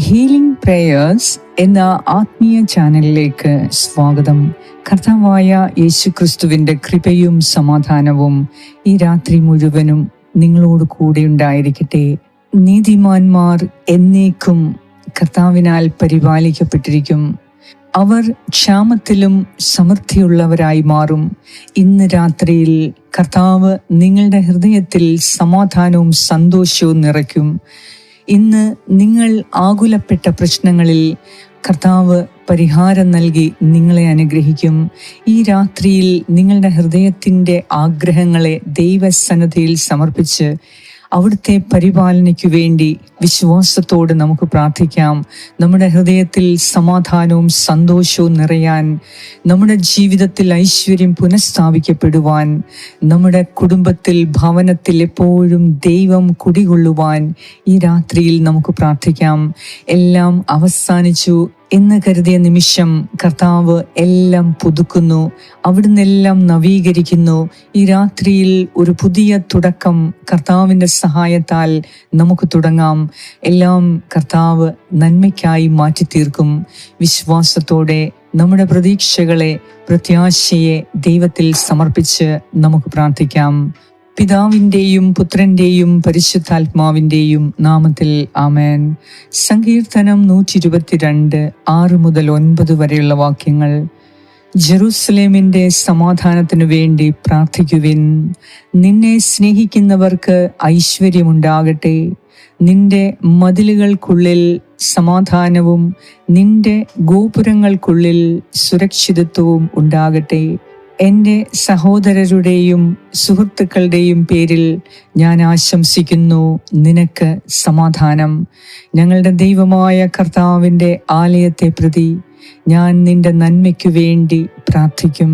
Healing prayers എന്ന ആത്മീയ ചാനലിലേക്ക് സ്വാഗതം. കർത്താവായ യേശു ക്രിസ്തുവിന്റെ കൃപയും സമാധാനവും ഈ രാത്രി മുഴുവനും നിങ്ങളോട് കൂടെ ഉണ്ടായിരിക്കട്ടെ. നീതിമാന്മാർ എന്നേക്കും കർത്താവിനാൽ പരിപാലിക്കപ്പെട്ടിരിക്കും. അവർ ക്ഷാമത്തിലും സമൃദ്ധിയുള്ളവരായി മാറും. ഇന്ന് രാത്രിയിൽ കർത്താവ് നിങ്ങളുടെ ഹൃദയത്തിൽ സമാധാനവും സന്തോഷവും നിറയ്ക്കും. ഇന്ന് നിങ്ങൾ ആകുലപ്പെട്ട പ്രശ്നങ്ങളിൽ കർത്താവ് പരിഹാരം നൽകി നിങ്ങളെ അനുഗ്രഹിക്കും. ഈ രാത്രിയിൽ നിങ്ങളുടെ ഹൃദയത്തിന്റെ ആഗ്രഹങ്ങളെ ദൈവസന്നദ്ധയിൽ സമർപ്പിച്ച് അവിടുത്തെ പരിപാലനയ്ക്കു വേണ്ടി വിശ്വാസത്തോട് നമുക്ക് പ്രാർത്ഥിക്കാം. നമ്മുടെ ഹൃദയത്തിൽ സമാധാനവും സന്തോഷവും നിറയാൻ നമ്മുടെ ജീവിതത്തിൽ ഐശ്വര്യം പുനഃസ്ഥാപിക്കപ്പെടുവാൻ നമ്മുടെ കുടുംബത്തിൽ ഭവനത്തിൽ എപ്പോഴും ദൈവം കുടികൊള്ളുവാൻ ഈ രാത്രിയിൽ നമുക്ക് പ്രാർത്ഥിക്കാം. എല്ലാം അവസാനിച്ചു. എന്ന് കരുതിയ നിമിഷം കർത്താവ് എല്ലാം പുതുക്കുന്നു അവിടുന്ന് എല്ലാം നവീകരിക്കുന്നു. ഈ രാത്രിയിൽ ഒരു പുതിയ തുടക്കം കർത്താവിന്റെ സഹായത്താൽ നമുക്ക് തുടങ്ങാം. എല്ലാം കർത്താവ് നന്മയ്ക്കായി മാറ്റി തീർക്കും വിശ്വാസത്തോടെ നമ്മുടെ പ്രതീക്ഷകളെ പ്രത്യാശയെ ദൈവത്തിൽ സമർപ്പിച്ച് നമുക്ക് പ്രാർത്ഥിക്കാം. പിതാവിന്റെയും പുത്രന്റെയും പരിശുദ്ധാത്മാവിന്റെയും നാമത്തിൽ ആമേൻ. സങ്കീർത്തനം നൂറ്റി ഇരുപത്തിരണ്ട് ആറ് മുതൽ ഒൻപത് വരെയുള്ള വാക്യങ്ങൾ. ജെറുസലേമിന്റെ സമാധാനത്തിനു വേണ്ടി പ്രാർത്ഥിക്കുവിൻ. നിന്നെ സ്നേഹിക്കുന്നവർക്ക് ഐശ്വര്യമുണ്ടാകട്ടെ. നിന്റെ മതിലുകൾക്കുള്ളിൽ സമാധാനവും നിന്റെ ഗോപുരങ്ങൾക്കുള്ളിൽ സുരക്ഷിതത്വവും ഉണ്ടാകട്ടെ. എന്റെ സഹോദരരുടെയും സുഹൃത്തുക്കളുടെയും പേരിൽ ഞാൻ ആശംസിക്കുന്നു. നിനക്ക് സമാധാനം. ഞങ്ങളുടെ ദൈവമായ കർത്താവിന്റെ ആലയത്തെ പ്രതി ഞാൻ നിന്റെ നന്മയ്ക്കു വേണ്ടി പ്രാർത്ഥിക്കും.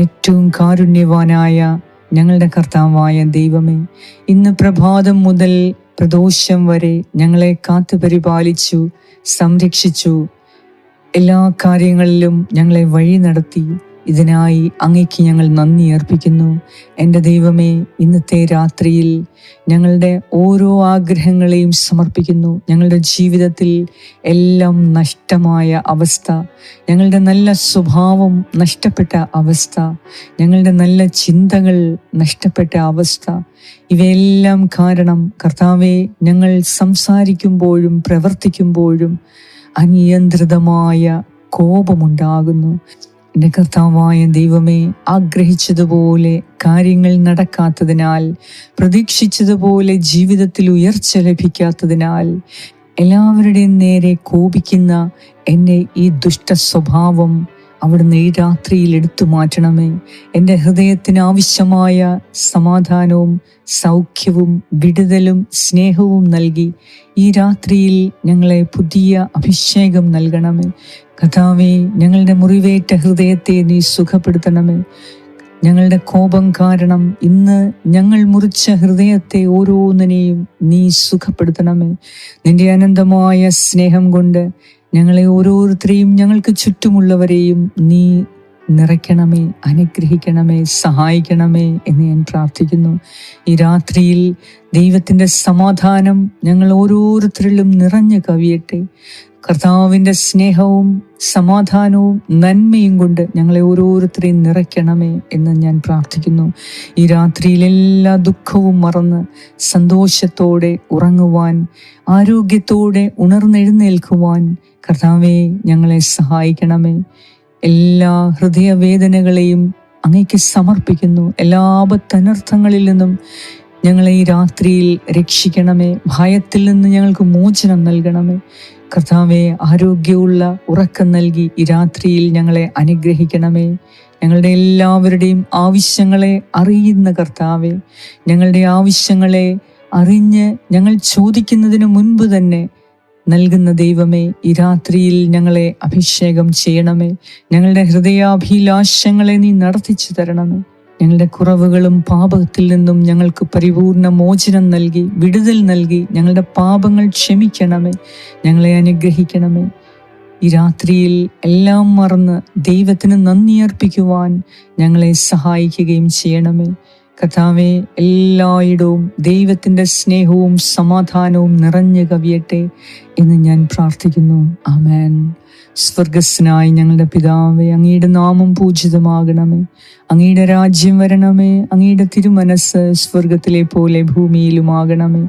ഏറ്റവും കാരുണ്യവാനായ ഞങ്ങളുടെ കർത്താവായ ദൈവമേ ഇന്ന് പ്രഭാതം മുതൽ പ്രദോഷം വരെ ഞങ്ങളെ കാത്തു പരിപാലിച്ചു സംരക്ഷിച്ചു എല്ലാ കാര്യങ്ങളിലും ഞങ്ങളെ വഴി നടത്തി ഇതിനായി അങ്ങയ്ക്ക് ഞങ്ങൾ നന്ദി അർപ്പിക്കുന്നു. എന്റെ ദൈവമേ ഇന്നത്തെ രാത്രിയിൽ ഞങ്ങളുടെ ഓരോ ആഗ്രഹങ്ങളെയും സമർപ്പിക്കുന്നു. ഞങ്ങളുടെ ജീവിതത്തിൽ എല്ലാം നഷ്ടമായ അവസ്ഥ ഞങ്ങളുടെ നല്ല സ്വഭാവം നഷ്ടപ്പെട്ട അവസ്ഥ ഞങ്ങളുടെ നല്ല ചിന്തകൾ നഷ്ടപ്പെട്ട അവസ്ഥ ഇവയെല്ലാം കാരണം കർത്താവെ ഞങ്ങൾ സംസാരിക്കുമ്പോഴും പ്രവർത്തിക്കുമ്പോഴും അനിയന്ത്രിതമായ കോപമുണ്ടാകുന്നു. എന്റെ കർത്താവായ ദൈവമേ ആഗ്രഹിച്ചതുപോലെ കാര്യങ്ങൾ നടക്കാത്തതിനാൽ പ്രതീക്ഷിച്ചതുപോലെ ജീവിതത്തിൽ ഉയർച്ച ലഭിക്കാത്തതിനാൽ എല്ലാവരുടെയും നേരെ കോപിക്കുന്ന എന്റെ ഈ ദുഷ്ട സ്വഭാവം അവിടുന്ന് ഈ രാത്രിയിൽ എടുത്തു മാറ്റണമേ. എന്റെ ഹൃദയത്തിന് ആവശ്യമായ സമാധാനവും സൗഖ്യവും വിടുതലും സ്നേഹവും നൽകി ഈ രാത്രിയിൽ ഞങ്ങളെ പുതിയ അഭിഷേകം നൽകണമേ. കഥാവേ ഞങ്ങളുടെ മുറിവേറ്റ ഹൃദയത്തെ നീ സുഖപ്പെടുത്തണമേ. ഞങ്ങളുടെ കോപം കാരണം ഇന്ന് ഞങ്ങൾ മുറിച്ച ഹൃദയത്തെ ഓരോന്നിനെയും നീ സുഖപ്പെടുത്തണമേ. നിന്റെ അനന്തമായ സ്നേഹം കൊണ്ട് ഞങ്ങളെ ഓരോരുത്തരെയും ഞങ്ങൾക്ക് ചുറ്റുമുള്ളവരെയും നീ നിറയ്ക്കണമേ അനുഗ്രഹിക്കണമേ സഹായിക്കണമേ എന്ന് ഞാൻ പ്രാർത്ഥിക്കുന്നു. ഈ രാത്രിയിൽ ദൈവത്തിന്റെ സമാധാനം ഞങ്ങൾ ഓരോരുത്തരിലും നിറഞ്ഞു കവിയട്ടെ. കർത്താവിന്റെ സ്നേഹവും സമാധാനവും നന്മയും കൊണ്ട് ഞങ്ങളെ ഓരോരുത്തരെയും നിറയ്ക്കണമേ എന്ന് ഞാൻ പ്രാർത്ഥിക്കുന്നു. ഈ രാത്രിയിൽ എല്ലാ ദുഃഖവും മറന്ന് സന്തോഷത്തോടെ ഉറങ്ങുവാൻ ആരോഗ്യത്തോടെ ഉണർന്നെഴുന്നേൽക്കുവാൻ കർത്താവെ ഞങ്ങളെ സഹായിക്കണമേ. എല്ലാ ഹൃദയവേദനകളെയും അങ്ങേക്ക് സമർപ്പിക്കുന്നു. എല്ലാ ആപത്തനർത്ഥങ്ങളിൽ നിന്നും ഞങ്ങളെ ഈ രാത്രിയിൽ രക്ഷിക്കണമേ. ഭയത്തിൽ നിന്ന് ഞങ്ങൾക്ക് മോചനം നൽകണമേ. കർത്താവെ ആരോഗ്യമുള്ള ഉറക്കം നൽകി ഈ രാത്രിയിൽ ഞങ്ങളെ അനുഗ്രഹിക്കണമേ. ഞങ്ങളുടെ എല്ലാവരുടെയും ആവശ്യങ്ങളെ അറിയുന്ന കർത്താവെ ഞങ്ങളുടെ ആവശ്യങ്ങളെ അറിഞ്ഞ് ഞങ്ങൾ ചോദിക്കുന്നതിന് മുൻപ് തന്നെ നൽകുന്ന ദൈവമേ ഈ രാത്രിയിൽ ഞങ്ങളെ അഭിഷേകം ചെയ്യണമേ. ഞങ്ങളുടെ ഹൃദയാഭിലാഷങ്ങളെ നീ നടത്തിച്ചു തരണമേ. ഞങ്ങളുടെ കുറവുകളും പാപത്തിൽ നിന്നും ഞങ്ങൾക്ക് പരിപൂർണ മോചനം നൽകി വിടുതൽ നൽകി ഞങ്ങളുടെ പാപങ്ങൾ ക്ഷമിക്കണമേ. ഞങ്ങളെ അനുഗ്രഹിക്കണമേ. ഈ രാത്രിയിൽ എല്ലാം മറന്ന് ദൈവത്തിന് നന്ദി അർപ്പിക്കുവാൻ ഞങ്ങളെ സഹായിക്കുകയും ചെയ്യണമേ. കഥാവെ എല്ലായിടവും ദൈവത്തിന്റെ സ്നേഹവും സമാധാനവും നിറഞ്ഞു കവിയട്ടെ എന്ന് ഞാൻ പ്രാർത്ഥിക്കുന്നു. ആമേൻ. സ്വർഗസ്നായി ഞങ്ങളുടെ പിതാവെ അങ്ങയുടെ നാമം പൂജിതമാകണമേ. അങ്ങയുടെ രാജ്യം വരണമേ. അങ്ങയുടെ തിരുമനസ് സ്വർഗത്തിലെ പോലെ ഭൂമിയിലുമാകണമേ.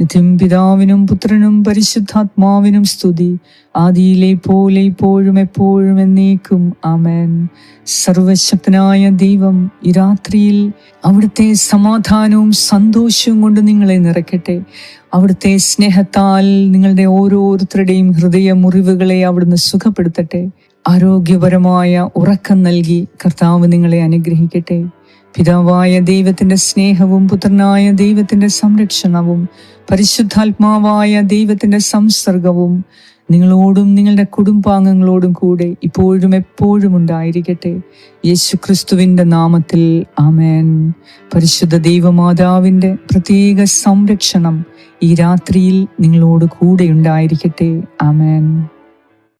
നിത്യം പിതാവിനും പുത്രനും പരിശുദ്ധാത്മാവിനും സ്തുതി. ആദിയിലെ പോലെ ഇപ്പോഴും എപ്പോഴും എന്നേക്കും. ആമേൻ. സർവശക്തനായ ദൈവം ഈ രാത്രിയിൽ അവിടുത്തെ സമാധാനവും സന്തോഷവും കൊണ്ട് നിങ്ങളെ നിറയ്ക്കട്ടെ. അവിടുത്തെ സ്നേഹത്താൽ നിങ്ങളുടെ ഓരോരുത്തരുടെയും ഹൃദയ മുറിവുകളെ അവിടുന്ന് സുഖപ്പെടുത്തട്ടെ. ആരോഗ്യപരമായ ഉറക്കം നൽകി കർത്താവ് നിങ്ങളെ അനുഗ്രഹിക്കട്ടെ. പിതാവായ ദൈവത്തിന്റെ സ്നേഹവും പുത്രനായ ദൈവത്തിന്റെ സംരക്ഷണവും പരിശുദ്ധാത്മാവായ ദൈവത്തിന്റെ സംസർഗവും നിങ്ങളോടും നിങ്ങളുടെ കുടുംബാംഗങ്ങളോടും കൂടെ ഇപ്പോഴും എപ്പോഴും ഉണ്ടായിരിക്കട്ടെ. യേശു ക്രിസ്തുവിന്റെ നാമത്തിൽ ആമേൻ. പരിശുദ്ധ ദൈവമാതാവിന്റെ പ്രത്യേക സംരക്ഷണം ഈ രാത്രിയിൽ നിങ്ങളോട് കൂടെ ഉണ്ടായിരിക്കട്ടെ. ആമേൻ.